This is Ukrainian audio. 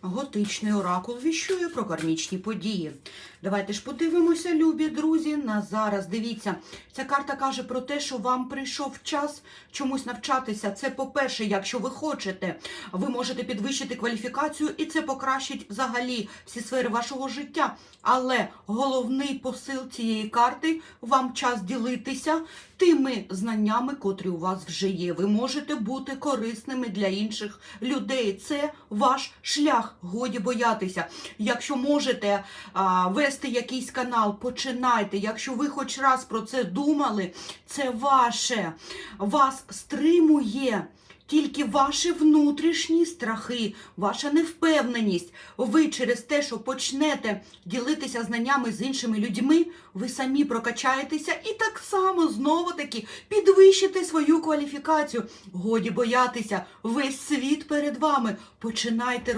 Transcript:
Готичний оракул віщує про кармічні події. Давайте ж подивимося, любі друзі, на зараз. Дивіться, ця карта каже про те, що вам прийшов час чомусь навчатися. Це, по-перше, якщо ви хочете, ви можете підвищити кваліфікацію, і це покращить взагалі всі сфери вашого життя. Але головний посил цієї карти вам час ділитися тими знаннями, котрі у вас вже є. Ви можете бути корисними для інших людей. Це ваш шлях. Годі боятися. Якщо можете а, вести якийсь канал, починайте. Якщо ви хоч раз про це думали, це ваше. Вас стримує. Тільки ваші внутрішні страхи, ваша невпевненість. Ви через те, що почнете ділитися знаннями з іншими людьми, ви самі прокачаєтеся і так само знову таки підвищите свою кваліфікацію. Годі боятися, весь світ перед вами. Починайте